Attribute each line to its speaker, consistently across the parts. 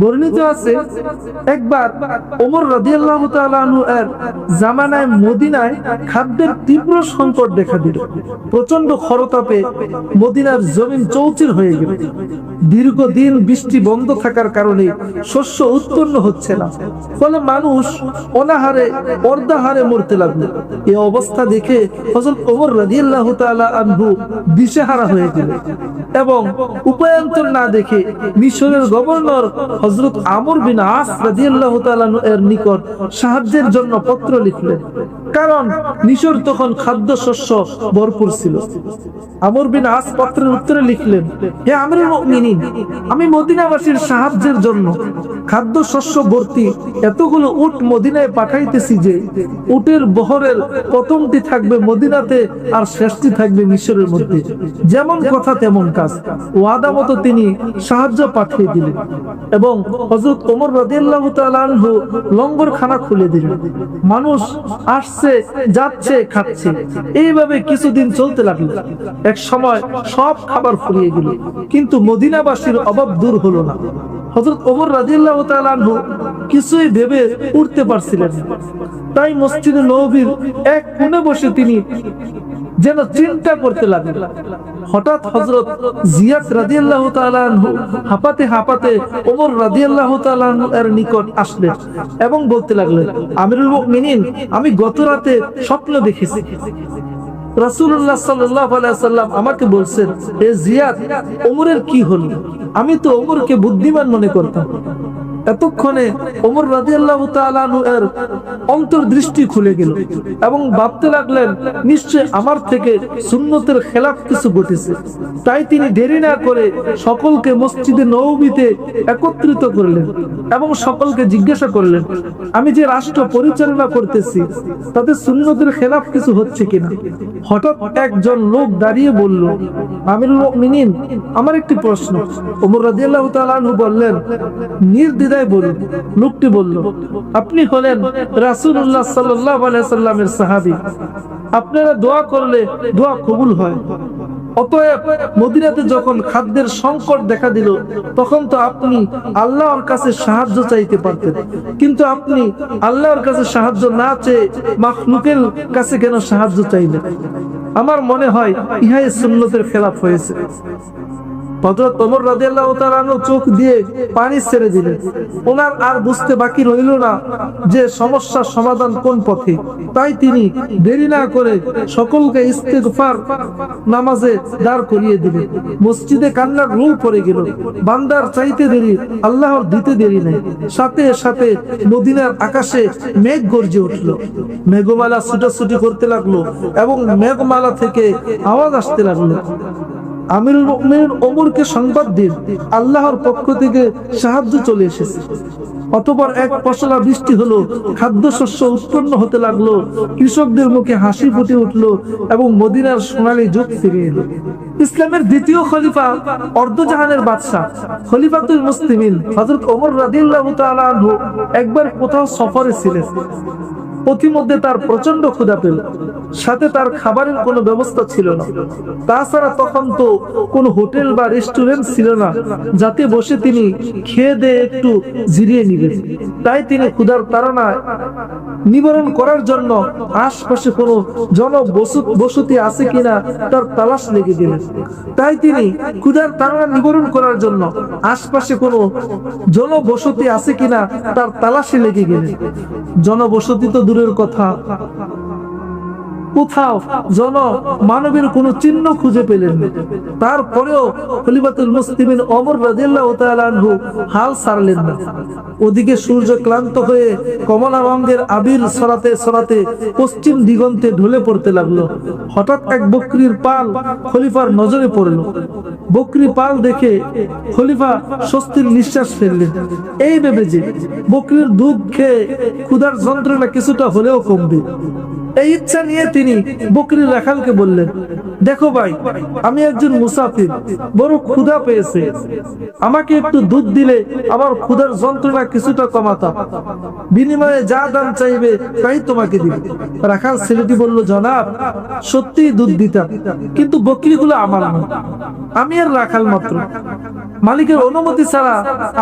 Speaker 1: বর্ণিত আছে, একবার ওমর রাদিয়াল্লাহু তাআলা এর জামানায় মদিনায় খাদ্যের তীব্র সংকট দেখা দিল। প্রচণ্ড খরতাপে মদিনার জমিন চৌচির হয়ে গেল। দীর্ঘদিন বৃষ্টি বন্ধ থাকার কারণে শস্য উৎপন্ন হচ্ছে না। ফলে মানুষ অনাহারে, অর্ধাহারে মরতে লাগল। এই অবস্থা দেখে হযরত ওমর রাদিয়াল্লাহু তাআলা আনহু দিশেহারা হয়ে গেল এবং উপায়ান্তর না দেখে মিশরের গভর্নর হযরত আমর বিন আস রাদিয়াল্লাহু তাআলা এর নিকট সাহায্যের জন্য পত্র লিখলেন। কারণ মিশর তখন খাদ্য শস্য ভরপুর ছিল। আমর বিন আস পত্রের উত্তরে লিখলেন, হে আমিরুল মুমিনিন, আমি মদিনাবাসীর সাহায্যের জন্য খাদ্য শস্য ভর্তি এতগুলো উট মদিনায় পাঠাইতেছি যে উটের বহরের প্রথমটি থাকবে মদিনাতে আর শেষটি থাকবে মিশরের মধ্যে। যেমন কথা তেমন কাজ। ওয়াদা মতো তিনি সাহায্য পাঠিয়ে দিলেন। এবং হযরত ওমর রাদিয়াল্লাহু তাআলা আনহু লঙ্গর খানা খুলে দিলেন। মানুষ আসছে, যাচ্ছে, খাচ্ছে। এইভাবে কিছুদিন চলতে লাগল। এক সময় সব খাবার ফুরিয়ে গেল, কিন্তু মদিনাবাসীর অভাব দূর হলো না। হযরত ওমর রাদিয়াল্লাহু তাআলা আনহু কিছুই ভেবে উঠতে পারছিলেন তাই মসজিদে নববীর এক কোণে বসে তিনি যেন চিন্তা করতে লাগলেন হঠাৎ হযরত জিয়াদ তাআলা আনহু হাঁপাতে হাঁপাতে ওমর রাদিয়াল্লাহু তাআলা এর নিকট আসলেন এবং বলতে লাগলেন, আমিরুল মুমিনিন, আমি গত রাতে স্বপ্ন দেখেছি। আলাইহি সাল্লাম আমাকে বলছেন, এ জিয়াদ, ওমরের কি হলো? আমি তো ওমরকে বুদ্ধিমান মনে করতাম। এতক্ষণে ওমর তাআলা আনহু এর অন্তর্দৃষ্টি খুলে গেল এবং ভাবতে লাগলেন, নিশ্চয় আমার থেকে সুন্নতের খেলাফ কিছু ঘটেছে। তাই তিনি দেরি না করে সকলকে মসজিদে নববীতে একত্রিত করলেন এবং সকলকে জিজ্ঞাসা করলেন, আমি যে রাষ্ট্র পরিচালনা করতেছি, তাতে সুন্নতের খেলাফ কিছু হচ্ছে কিনা? হঠাৎ একজন লোক দাঁড়িয়ে বলল, আমিরুল আমার একটি প্রশ্ন। ওমর রাদিয়াল্লাহু তাআলা বললেন বললেন নির্দ্বিধায় বলুন, লোকটি বলল, আপনি হলেন আলাইহি সাল্লামের সাহাবী। আপনারা দোয়া করলে দোয়া কবুল হয়। অতএব মদিনাতে যখন খাদ্যের সংকট দেখা দিল, তখন তো আপনি আল্লাহর কাছে সাহায্য চাইতে পারতেন। কিন্তু আপনি আল্লাহর কাছে সাহায্য না চেয়ে মাখলুকের কাছে কেন সাহায্য চাইলেন? আমার মনে হয় ইহাই সুন্নতের খেলাফ হয়েছে। হযরত ওমর রাদিয়াল্লাহু তাআলা চোখ দিয়ে পানি ছেড়ে দিলেন। ওনার আর বুঝতে বাকি রইল না যে সমস্যার সমাধান কোন পথে। তাই তিনি দেরি না করে সকলকে ইস্তেগফার নামাজে দাঁড় করিয়ে দিলেন। মসজিদে কান্নার রূপ পড়ে গেল। বান্দার চাইতে দেরি, আল্লাহর দিতে দেরি নাই। সাথে সাথে মদিনার আকাশে মেঘ গর্জে উঠল। মেঘমালা ছুটাছুটি করতে লাগল এবং মেঘমালা থেকে আওয়াজ আসতে লাগল। আমিরুল মুমিনিন ওমরকে সংবাদ দিন, আল্লাহর পক্ষ থেকে সাহায্য চলে এসেছে। অতপর এক ফসলা বৃষ্টি হলো, খাদ্যশস্য উৎপন্ন হতে লাগল, কৃষকদের মুখে হাসি ফুটে উঠল এবং মদিনার সোনালী যুগ ফিরে এলো। ইসলামের দ্বিতীয় খলিফা অর্ধজাহানের বাদশাহ, খলিফাতুল মুসলিমিন হযরত ওমর রাদিয়াল্লাহু তাআলা একবার কোথাও সফরে ছিলেন। পথিমধ্যে তার প্রচণ্ড ক্ষুধা পেল। সাথে তার খাবারের কোনো ব্যবস্থা ছিল না। তাছাড়া তখন তো কোনো হোটেল বা রেস্টুরেন্ট ছিল না যাতে বসে তিনি খেয়ে দিয়ে একটু জিরিয়ে নিবেন। তাই তিনি ক্ষুধার তাড়নায় নিবারণ করার জন্য আশপাশে কোনো জন বসতি আছে কিনা তার তালাশ লেগে দিলেন। তাই তিনি ক্ষুধার তাড়া নিবারণ করার জন্য আশপাশে কোনো জনবসতি আছে কিনা তার তালাশে লেগে গেলেন। জনবসতি তো দূরের কথা। কোথাও জন মানবের কোনো চিহ্ন খুঁজে পেলেন না। তারপরেও খলিফাতুল মুসলিমিন ওমর রাদিয়াল্লাহু তাআলা আনহু হাল ছাড়লেন না। ওদিকে সূর্য ক্লান্ত হয়ে কমলা রঙের আবির সরাতে সরাতে পশ্চিম দিগন্তে ঢলে পড়তে লাগল। হঠাৎ এক বকরির পাল খলিফার নজরে পড়ল। বকরি পাল দেখে খলিফা স্বস্তির নিঃশ্বাস ফেললেন। এই ভেবে যে বকরির দুধ খেয়ে ক্ষুধার যন্ত্রণা কিছুটা হলেও কমবে। এই ইচ্ছা নিয়ে তিনি বকরির রাখালকে বললেন, দেখো ভাই, আমি একজন মুসাফির, বড় ক্ষুধা পেয়েছে। আমাকে একটু দুধ দিলে আমার ক্ষুধার যন্ত্রণা কিছুটা কমাতাম বিনিময়ে যা দাম চাইবে তাই তোমাকে দিবে। রাখাল ছেলেটি বলল, জনাব, সত্যিই দুধ দিতাম, কিন্তু বকরিগুলো আমার নয়। আমি আর রাখাল মাত্র। মালিকের অনুমতি ছাড়া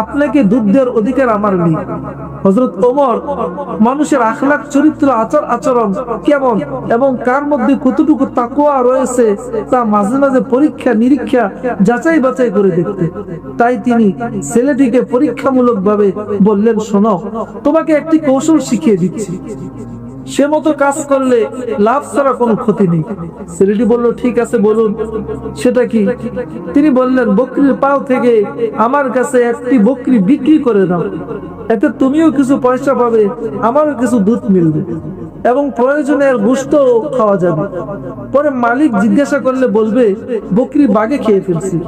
Speaker 1: আপনাকে দুধ দেওয়ার অধিকার আমার নেই। হজরত ওমর মানুষের আখলাক চরিত্র, আচার, আচরণ কেমন এবং কার মধ্যে কতটুকু তাকুয়া রয়েছে তা মাঝে মাঝে পরীক্ষা, নিরীক্ষা, যাচাই বাছাই করে দেখতে। তাই তিনি ছেলেটিকে পরীক্ষামূলক ভাবে বললেন, শোনো, তোমাকে একটি কৌশল শিখিয়ে দিচ্ছি। সে মতো কাজ করলে লাভ ছাড়া কোনো ক্ষতি নেই। ছেলেটি বলল, ঠিক আছে, বলুন। সেটা কি? তিনি বললেন, বকরির পাও থেকে আমার কাছে একটি বকরি বিক্রি করে দাও। এতে তুমিও কিছু পয়সা পাবে, আমারও কিছু দুধ মিলবে এবং প্রয়োজনে এর গোস্ত খাওয়া যাবে। পরে মালিক জিজ্ঞাসা করলে বলবে, বকরি বাগে খেয়ে ফেলছি।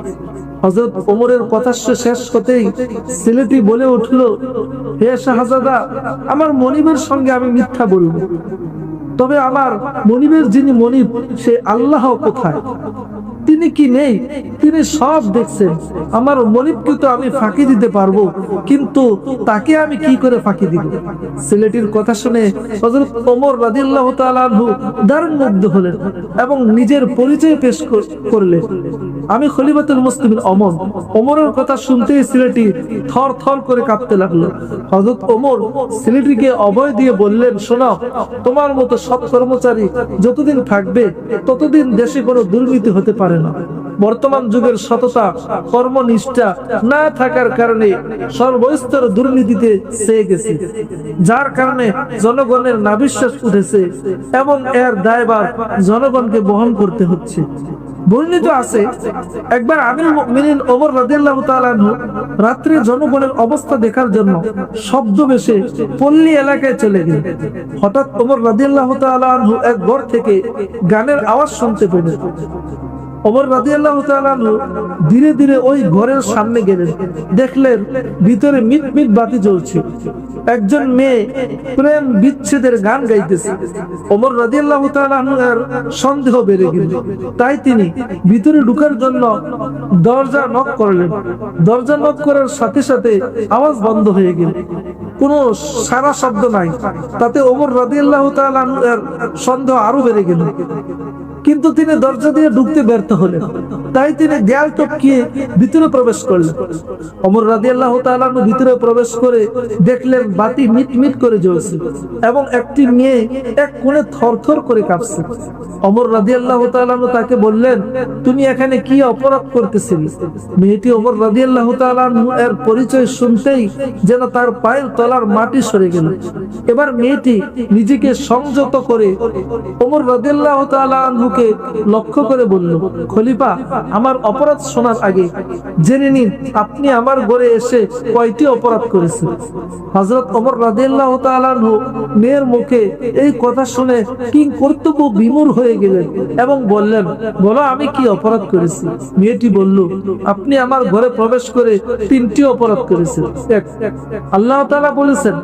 Speaker 1: হজরত ওমরের কথা শেষ হতেই ছেলেটি বলে উঠল, হে শাহজাদা, আমার মনিবের সঙ্গে আমি মিথ্যা বলব। তবে আমার মনিবের যিনি মনিব, সে আল্লাহ কোথায়? তিনি কি নেই? তিনি সব দেখছেন। আমার মনিবকে তো আমি ফাঁকি দিতে পারব, কিন্তু তাকে আমি কি করে ফাঁকি দিব? ছেলেটির কথা শুনে হযরত ওমর রাদিয়াল্লাহু তাআলা আনহু দারুণ মুগ্ধ হলেন এবং নিজের পরিচয় পেশ কর- করলেন। আমি খলিফাতুল মুসলিমিন অমর। ওমরের কথা শুনতেই ছেলেটি থর থর করে কাঁপতে লাগল। হযরত ওমর ছেলেটিকে অভয় দিয়ে বললেন, শোনো, তোমার মতো সৎ কর্মচারী যতদিন থাকবে, ততদিন দেশে কোনো দুর্নীতি হতে পারে না বর্তমান যুগের সততা, কর্মনিষ্ঠা না থাকার কারণে সর্বস্তর দুর্নীতিতে চেয়ে গেছে। যার কারণে জনগণের নাবিশ্বাস উঠেছে এবং এর দায়ভার জনগণকে বহন করতে হচ্ছে। বর্ণিত আছে, একবার আমির মুমিনিন ওমর রাদিয়াল্লাহু তাআলা আনহু রাত্রে জনগণের অবস্থা দেখার জন্য শব্দ বেশে পল্লী এলাকায় চলে গেলেন। হঠাৎ ওমর রাদিয়াল্লাহু তাআলা আনহু এক ঘর থেকে গানের আওয়াজ শুনতে পেলেন। রাদিয়াল্লাহু তাআলা আনহু ধীরে ধীরে ওই ঘরের সামনে গেলেন। দেখলেন ভিতরে মিট মিট বাতি জ্বলছে। একজন মেয়ে প্রেম বিচ্ছেদের গান গাইতেছে। তাআলা আনহু এর সন্দেহ বেড়ে গেল। তাই তিনি ভিতরে ঢুকার জন্য দরজা নক করলেন। দরজা নক করার সাথে সাথে আওয়াজ বন্ধ হয়ে গেল। কোনো সারা শব্দ নাই। তাতে ওমর আনহু এর সন্দেহ আরও বেড়ে গেল। কিন্তু তিনি দরজা দিয়ে ঢুকতে ব্যর্থ হলেন। তাই তিনি দেয়াল টপকিয়ে ভিতরে প্রবেশ করলেন। অমর রাজি আল্লাহ ভিতরে প্রবেশ করে দেখলেন বাতি মিট মিট করে জ্বলছে এবং একটি মেয়ে এক কোণে থরথর করে কাঁপছে। অমর রাজি আল্লাহ তাকে বললেন, তুমি এখানে কি অপরাধ করতেছিলে? মেয়েটি অমর রাজি আল্লাহ এর পরিচয় শুনতেই যেন তার পায়ের তলার মাটি সরে গেল। এবার মেয়েটি নিজেকে সংযত করে ওমর রাদিয়াল্লাহু তাআলা আনহুকে লক্ষ্য করে বলল, খলিফা, আমার অপরাধ শোনার আগে জেনে নিন, আপনি আমার ঘরে এসে কয়টি অপরাধ করেছেন? হযরত ওমর রাদিয়াল্লাহু তাআলা মেয়ের মুখে এই কথা শুনে কি কর্তব্য বিমূর হয়ে গেলেন এবং বললেন, বলো, আমি কি অপরাধ করেছি? মেয়েটি বলল, আপনি আমার ঘরে প্রবেশ করে তিনটি অপরাধ করেছেন। এক, আল্লাহ তাআলা বলেছেন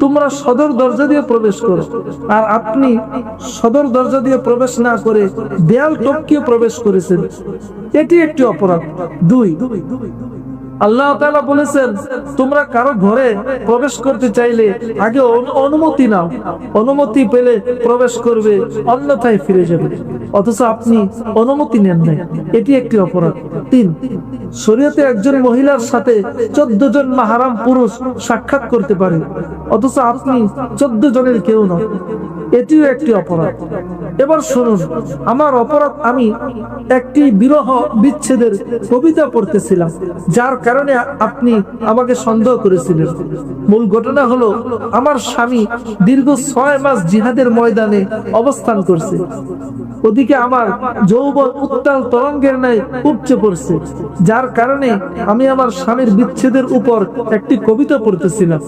Speaker 1: তোমরা সদর দরজা দিয়ে প্রবেশ করো। আর আপনি সদর দরজা দিয়ে প্রবেশ না করে দেয়াল টপকিয়ে প্রবেশ করেছেন। এটি একটি অপরাধ। দুই আল্লাহ তাআলা বলেছেন, তোমরা কারও ঘরে প্রবেশ করতে চাইলে আগে অনুমতি নাও। অনুমতি পেলে প্রবেশ করবে, অন্যথায় ফিরে যাবে। অথচ আপনি অনুমতি নেন নাই। এটি একটি অপরাধ। তিন, শরীয়তে একজন মহিলার সাথে চোদ্দ জন মাহারাম পুরুষ সাক্ষাৎ করতে পারে। অথচ আপনি চোদ্দ জনের কেউ নন। এটিও একটি অপরাধ। এবার শুনুন, আমার অপরাধ আমি একটি বিরহ বিচ্ছেদের কবিতা পড়তেছিলাম, যার কারণে আপনি আমাকে সন্দেহ করেছিলেন। মূল ঘটনা হলো, আমার স্বামী দীর্ঘ ছয় মাস জিহাদের ময়দানে অবস্থান করছে। ওদিকে আমার যৌবন উত্তাল তরঙ্গের ন্যায় উপচে পড়ছে, যার কারণে আমি আমার স্বামীর বিচ্ছেদের উপর একটি কবিতা পড়তেছিলাম,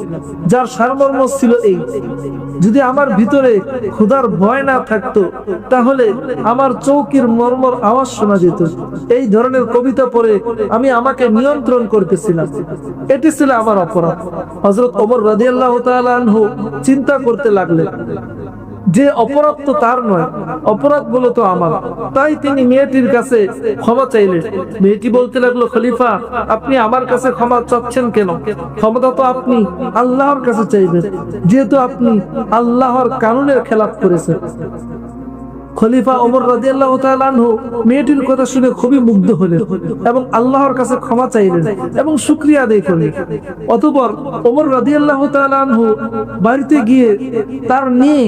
Speaker 1: যার সারমর্ম ছিল এই, যদি আমার ভিতরে ক্ষুধার ভয় না থাকতো তাহলে আমার চৌকির মর্মর আওয়াজ শোনা যেত। এই ধরনের কবিতা পড়ে আমি আমাকে নিয়ন্ত্রণ করতেছিলাম। এটি ছিল আমার অপরাধ। হজরত ওমর রাদিয়াল্লাহু তাআলা আনহু চিন্তা করতে লাগলেন, যে অপরাধ তো তার নয় অপরাধগুলো তো আমার। তাই তিনি মেয়েটির কাছে ক্ষমা চাইলেন। মেয়েটি বলতে লাগল, খলিফা, আপনি আমার কাছে ক্ষমা চাচ্ছেন কেন? ক্ষমতা তো আপনি আল্লাহর কাছে চাইবেন, যেহেতু আপনি আল্লাহর কানুনের খেলাপ করেছেন। খলিফা ওমর রাদিয়াল্লাহু তাআলা আনহু মেয়েটির কথা শুনে খুবই মুগ্ধ হলেন এবং আল্লাহর কাছে ক্ষমা চাইলেন এবং শুকরিয়া আদায় করলেন। অতঃপর ওমর রাদিয়াল্লাহু তাআলা আনহু বাড়িতে গিয়ে তার নিয়ে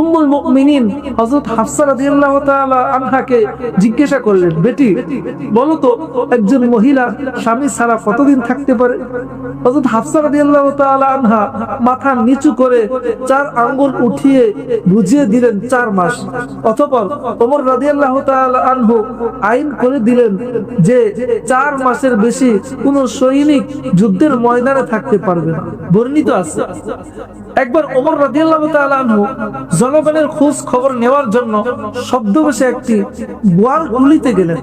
Speaker 1: উম্মুল মুমিনিন হযরত হাফসা রাদিয়াল্লাহু তাআলা আনহাকে জিজ্ঞাসা করলেন, বেটি, বলো তো একজন মহিলা স্বামী ছাড়া কতদিন থাকতে পারে? হযরত হাফসা রাদিয়াল্লাহু তাআলা আনহা মাথা নিচু করে চার আঙ্গুল উঠিয়ে বুঝিয়ে দিলেন, চার মাস। অতঃপর ওমর রাদিয়াল্লাহু আনহু আইন করে দিলেন যে চার মাসের বেশি কোন সৈনিক যুদ্ধের ময়দানে থাকতে পারবে না। বর্ণিত আছে। একবার ওমর রাদিয়াল্লাহু আনহু জনগণের খোঁজ খবর নেওয়ার জন্য শব্দবেশে একটি গোয়াল গুলিতে গেলেন।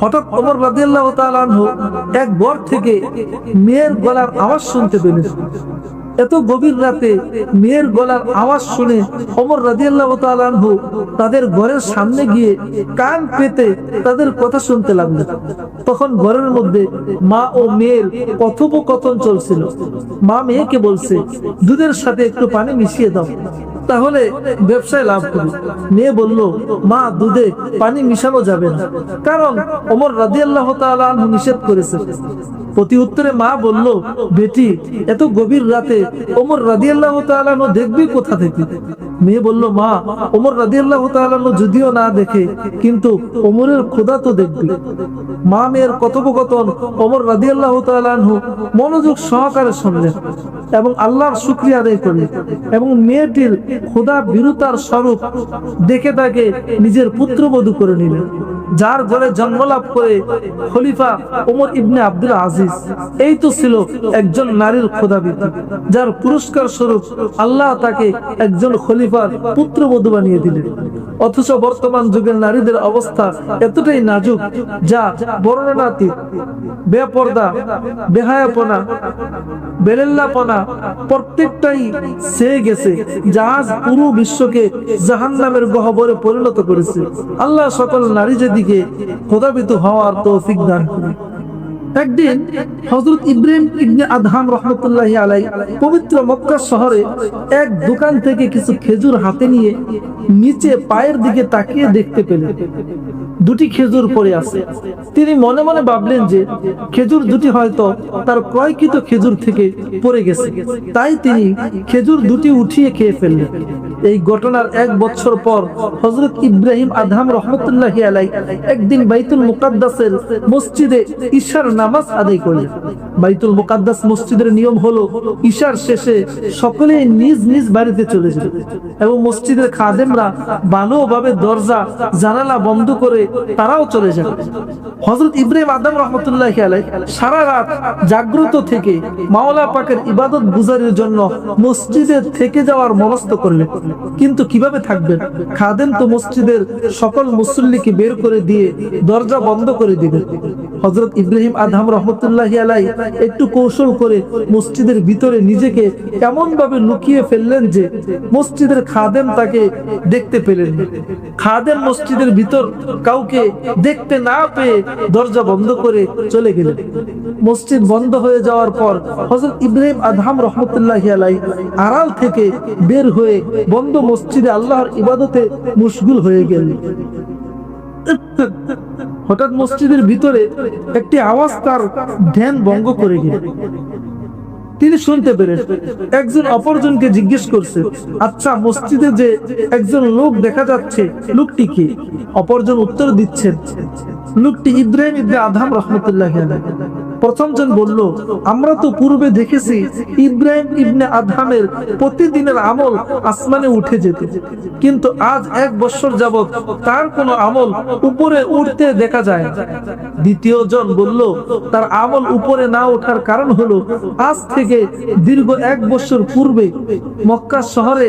Speaker 1: হঠাৎ ওমর রাদিয়াল্লাহু আনহু এক বর থেকে মেয়ের গলার আওয়াজ শুনতে পেলেন। এত গভীর রাতে মেয়ের গলার আওয়াজ শুনে অমর রাজিয়াল্লাহ তাদের ঘরের সামনে গিয়ে কান পেতে তাদের কথা শুনতে লাগল তখন ঘরের মধ্যে মা ও মেয়ের কথোপকথন চলছিল। মা মেয়েকে বলছে, দুধের সাথে একটু পানি মিশিয়ে দাও। তাহলে ব্যবসায় লাভ করবে মেয়ে বলল, মা, দুধে পানি মিশানো যাবে না। কারণ ওমর তাআলা আনহু নিষেধ করেছে। প্রতি উত্তরে মা বলল, বেটি, এত গভীর রাতে ওমর তাআলা আনহু দেখবি কোথা থেকে? মেয়ে বলল, মা, ওমর তাআলা আনহু যদিও না দেখে, কিন্তু ওমরের খোদা তো দেখবি। মা মেয়ের কথোপকথন ওমর তাআলা আনহু মনোযোগ সহকারে শুনলেন এবং আল্লাহর শুকরিয়া আদায় করলেন এবং মেয়েটির খোদা বিরুতার স্বরূপ দেখে তাকে নিজের পুত্রবধূ করে নিলেন, যার ঘরে জন্ম লাভ করে খলিফা ওমর ইবনে আব্দুল আজিজ। এই তো ছিল একজন নারীর খোদাবিধি যার পুরস্কার স্বরূপ আল্লাহ তাকে একজন খলিফার পুত্রবধূ বানিয়ে দিলেন। অথচ বর্তমান যুগের নারীদের অবস্থা এতটাই নাজুক যা বর্ণনাতীত। বেপর্দা, বেহায়াপনা, বেলেল্লাপনা, প্রত্যেকটাই সে গেছে। জাহাজ পুরো বিশ্বকে জাহান নামের গহবরে পরিণত করেছে। আল্লাহ সকল নারী যেদিকে খোদাবিত হওয়ার তৌফিক দান করুন। একদিন হজরত ইব্রাহিম ইবনে আদহাম রহমতুল্লাহ আলাই পবিত্র মক্কা শহরে এক দোকান থেকে কিছু খেজুর হাতে নিয়ে নিচে পায়ের দিকে তাকিয়ে দেখতে পেলেন। দুটি খেজুর পড়ে আছে। তিনি মনে মনে ভাবলেন যে খেজুর দুটি হয়তো তার ক্রয়কৃত খেজুর থেকে পড়ে গেছে। তাই তিনি খেজুর দুটি উঠিয়ে খেয়ে ফেললেন। এই ঘটনার এক বছর পর হজরত ইব্রাহিম আদহাম রহমতুল্লাহ আলাই একদিন বাইতুল মুকাদ্দাসের মসজিদে ঈশার নামাজ আদায় করলেন। বাইতুল মুকাদ্দাস মসজিদের নিয়ম হলো ঈশার শেষে সকলে নিজ নিজ বাড়িতে চলে যাবে। এবং মসজিদের খাদেমরা ভালোভাবে দরজা, জানালা বন্ধ করে তারাও চলে যাবে। হজরত ইব্রাহিম আদম রহমতুল্লাহ আলাই সারা রাত জাগ্রত থেকে মাওলা পাকের ইবাদত গুজারের জন্য মসজিদে থেকে যাওয়ার মনস্থ করলেন। কিন্তু কীভাবে থাকবেন? খাদেম তো মসজিদের সকল মুসল্লিকে বের করে দিয়ে দরজা বন্ধ করে দিবেন। হজরত ইব্রাহিম আদহাম রহমতুল্লাহ আলাই একটু কৌশল করে মসজিদের ভিতরে নিজেকে এমন ভাবে লুকিয়ে ফেললেন যে মসজিদের খাদেম তাকে দেখতে পেলেন না। খাদেম মসজিদের ভিতর কাউকে দেখতে না পেয়ে দরজা বন্ধ করে চলে গেলেন। মসজিদ বন্ধ হয়ে যাওয়ার পর হজরত ইব্রাহিম আদহাম রহমতুল্লাহ আলাই আড়াল থেকে বের হয়ে বন্ধ মসজিদে আল্লাহর ইবাদতে মুশগুল হয়ে গেলেন। হঠাৎ মসজিদের ভিতরে একটি আওয়াজ তার ধ্যান ভঙ্গ করে গেল। তিনি শুনতে পেরে একজন অপরজনকে জিজ্ঞেস করছে আচ্ছা মসজিদে যে একজন লোক দেখা যাচ্ছে, লোকটি কি? অপরজন উত্তর দিচ্ছেন, লোকটি ইব্রাহিম ইবনে আধাম রহমতুল্লাহ প্রথম জন বলল, আমরা তো পূর্বে দেখেছি ইব্রাহিম ইবনে আধামের প্রতিদিনের আমল আসমানে উঠে যেত। কিন্তু আজ এক বছর যাবত তার কোনো আমল উপরে উঠতে দেখা যায় দ্বিতীয় জন বলল, তার আমল উপরে না ওঠার কারণ হলো, আজ থেকে দীর্ঘ এক বছর পূর্বে মক্কা শহরে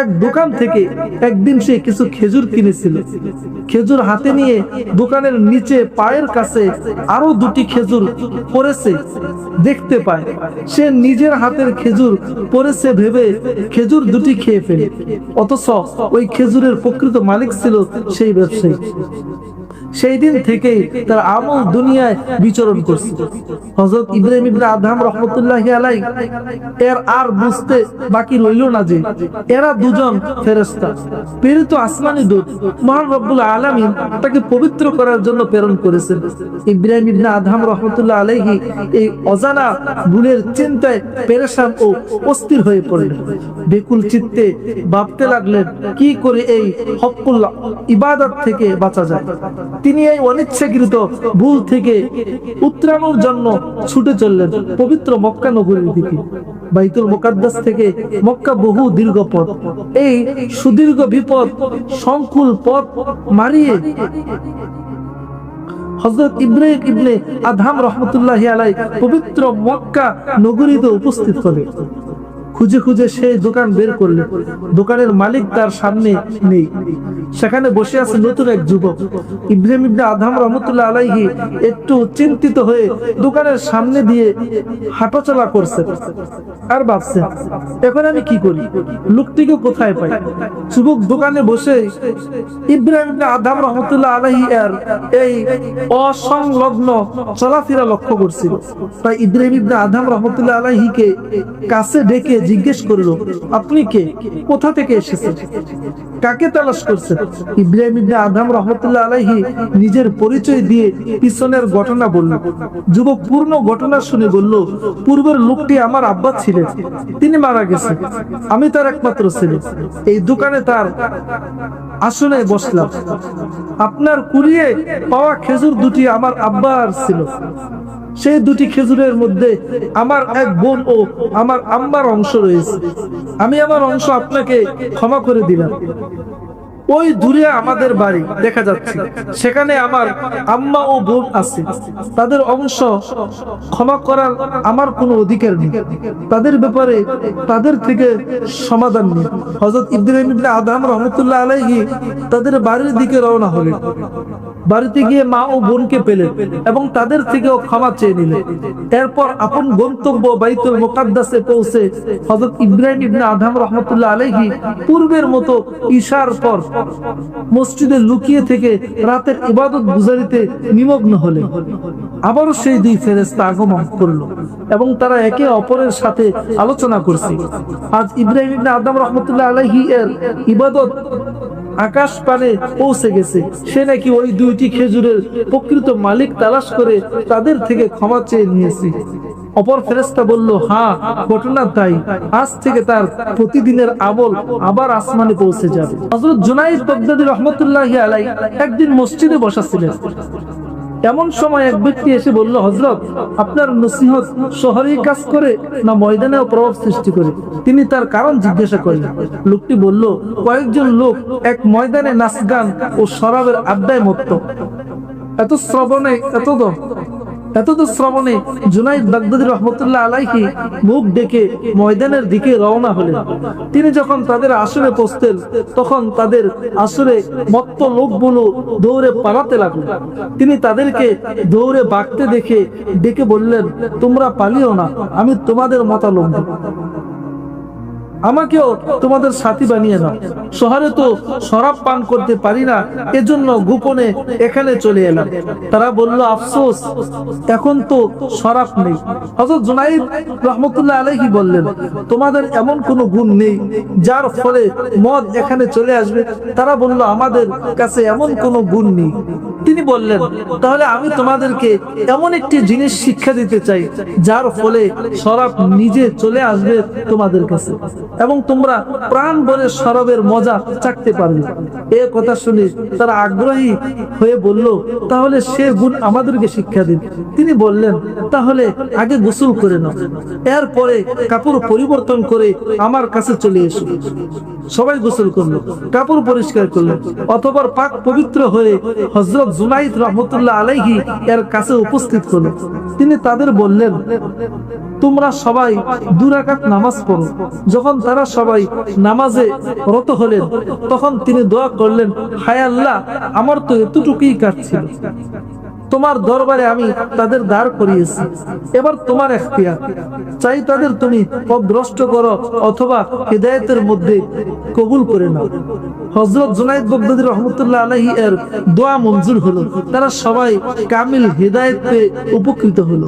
Speaker 1: এক দোকান থেকে একদিন সে কিছু খেজুর কিনেছিল। খেজুর হাতে নিয়ে দোকানের নিচে পায়ের কাছে আরও দুটি খেজুর পড়েছে দেখতে পায়। সে নিজের হাতের খেজুর পড়েছে ভেবে খেজুর দুটি খেয়ে ফেলে। অথচ ওই খেজুরের প্রকৃত মালিক ছিল সেই ব্যবসায়ী। সেই দিন থেকে তার আমল দুনিয়ায় বিচরণ করছে। হজরত ইব্রাহিম ইবনে আদহাম রহমতুল্লাহ আলাই এর আর বুঝতে বাকি রইল না যে এরা দুজন ফেরেস্তা প্রেরিত আসমানি দূত, মহান রব্বুল আলামিন তাকে পবিত্র করার জন্য প্রেরণ করেছেন। ইব্রাহিম ইবনে আদহাম রহমতুল্লাহ আলাইহি এই অজানা ভুলের চিন্তায় পেরেশান ও অস্থির হয়ে পড়লেন। বেকুল চিত্তে ভাবতে লাগলেন, কি করে এই হকুল ইবাদত থেকে বাঁচা যায়? তিনি এই অনিচ্ছাকৃত ভুল থেকে উত্তরানোর জন্য ছুটে চললেন পবিত্র মক্কা নগরীর দিকে। বাইতুল মোকাদ্দাস থেকে মক্কা বহু দীর্ঘ পথ। এই সুদীর্ঘ বিপদ, সংকুল পথ মারিয়ে হজরত ইব্রাহিম ইবনে আধাম রহমতুল্লাহ আলাই পবিত্র মক্কা নগরীতে উপস্থিত হলে খুঁজে খুঁজে সেই দোকান বের করলে। দোকানের মালিক তার সামনে নেই। সেখানে বসে আছে নতুন এক যুবক। ইব্রাহিম ইবনে আধাম রহমতুল্লাহ আলাইহি একটু চিন্তিত হয়ে দোকানের সামনে দিয়ে হাঁটাচলা করছে। আর ভাবছে, এখন আমি কি করি? লোকটিকে কোথায় পাই? যুবক দোকানে বসে ইব্রাহিম ইবনে আধাম রহমতুল্লাহ আলাইহি এর এই অসংলগ্ন চলাফেরা লক্ষ্য করছিল। তাই ইব্রাহিম ইবনে আধাম রহমতুল্লাহ আলাইহিকে কাছে ডেকে জিজ্ঞেস করল, আপনি কে? কোথা থেকে এসেছেন? কাকে তালাশ করছেন? ইব্রাহিম ইবনে আদম রহমতুল্লাহ আলাইহি নিজের পরিচয় দিয়ে পিছনের ঘটনা বলল। যুবক পূর্ণ ঘটনা শুনে বলল, পূর্বের লোকটি আমার আব্বা ছিলেন, তিনি মারা গেছেন, আমি তার একমাত্র ছেলে। এই দোকানে তার আসনে বসলাম। আপনার কুড়িয়ে পাওয়া খেজুর দুটি আমার আব্বার ছিল। সেই দুটি খেজুরের মধ্যে আমার এক বোন ও আমার আম্মার অংশ রয়েছে। আমি আমার অংশ আপনাকে ক্ষমা করে দিলাম। ওই দূরে আমাদের বাড়ি দেখা যাচ্ছে। সেখানে আমার আম্মা ও বোন আছে। তাদের অংশ ক্ষমা করার আমার কোনো অধিকার নেই। তাদের ব্যাপারে তাদের থেকে সমাধান নেই। হজরত ইব্রাহিম আদম রহমতুল্লাহ আলাইহি তাদের বাড়ির দিকে রওনা হলেন। বাড়িতে গিয়ে মা ও বোনকে পেলেন এবং তাদের থেকেও ক্ষমা চেয়ে নিলেন। এরপর আপন গন্তব্য বাইতুল মোকাদ্দাসে পৌঁছে হযরত ইব্রাহিম ইবনে আদম রাহমাতুল্লাহ আলাইহি পূর্বের মতো ঈশার পর মসজিদে লুকিয়ে থেকে রাতের ইবাদত গুজারিতে নিমগ্ন হলেন। আবারও সেই দুই ফেরেশতা আগমন করল এবং তারা একে অপরের সাথে আলোচনা করছে। আজ ইব্রাহিম ইবনে আদম রাহমাতুল্লাহ আলাইহি এর ইবাদত আকাশ পানে পৌঁছে গেছে। সে নাকি ওই দুইটি খেজুরের প্রকৃত মালিক তালাশ করে তাদের থেকে ক্ষমা চেয়ে নিয়েছে। অপর ফেরেস্তা বলল হ্যাঁ ঘটনা তাই। আজ থেকে তার প্রতিদিনের আবল আবার আসমানে পৌঁছে যাবে। হজরত জুনাইদ বগদাদি রহমতুল্লাহ আলাই একদিন মসজিদে বসাছিলেন এমন সময় এক ব্যক্তি এসে বলল হজরত আপনার নসিহত শহরে কাজ করে না ময়দানেও প্রভাব সৃষ্টি করে? তিনি তার কারণ জিজ্ঞাসা করলেন। লোকটি বলল, কয়েকজন লোক এক ময়দানে নাচ গান ও শরাবের আড্ডায় মত্ত। এত শ্রবণে এত তো এত তো শ্রবণে জুনাইদ বাগদাদি রহমতুল্লাহ আলাইহি মুখ ডেকে ময়দানের দিকে রওনা হলেন। তিনি যখন তাদের আসরে পৌঁছতেন, তখন তাদের আসরে মত্ত লোকগুলো দৌড়ে পালাতে লাগল। তিনি তাদেরকে দৌড়ে বাঁকতে দেখে ডেকে বললেন, তোমরা পালিও না, আমি তোমাদের মতালম্বী। আমাকেও তোমাদের সাথী বানিয়ে নাও শহরে তো শরাব পান করতে পারি না, এজন্য গোপনে এখানে চলে এলাম। তারা বলল, আফসোস, এখন তো শরাব নেই। হযরত জুনাইদ রহমতুল্লাহ আলাইহি বললেন, তোমাদের এমন কোনো গুণ নেই, যার ফলে মদ এখানে চলে আসবে। তারা বলল, আমাদের কাছে এমন কোনো গুণ নেই। তিনি বললেন, তাহলে আমি তোমাদেরকে এমন একটি জিনিস শিক্ষা দিতে চাই, যার ফলে শরাব নিজে চলে আসবে তোমাদের কাছে এবং তোমরা প্রাণ ভরে শরাবের মজা চাকতে পারবে। এ কথা শুনে তারা আগ্রহী হয়ে বলল, তাহলে সে গুণ আমাদেরকে শিক্ষা দিন। তিনি বললেন, তাহলে আগে গোসল করে নাও, এরপরে কাপড় পরিবর্তন করে আমার কাছে চলে এসো। সবাই গোসল করল, কাপড় পরিষ্কার করল অথবা পাক পবিত্র হয়ে হজরত জুনাইদ রহমতুল্লাহ আলাইহি এর কাছে উপস্থিত হলো। তিনি তাদের বললেন, তোমরা সবাই দুরাকাত নামাজ পড়ো। যখন তারা সবাই নামাজে রত হলেন, তখন তিনি দোয়া করলেন, হায় আল্লাহ, আমার তো এতটুকুই কাজ ছিল। তোমার দরবারে আমি তাদের দাঁড় করিয়েছি। এবার তোমার এখতিয়ার। চাই তাদের তুমি অভ্রষ্ট করো অথবা হৃদায়তের মধ্যে কবুল করে নাও। হজরত জুনাইদ বগদাদি রহমতুল্লাহ আলহী এর দোয়া মঞ্জুর হলো। তারা সবাই কামিল হৃদায়ত উপকৃত হলো।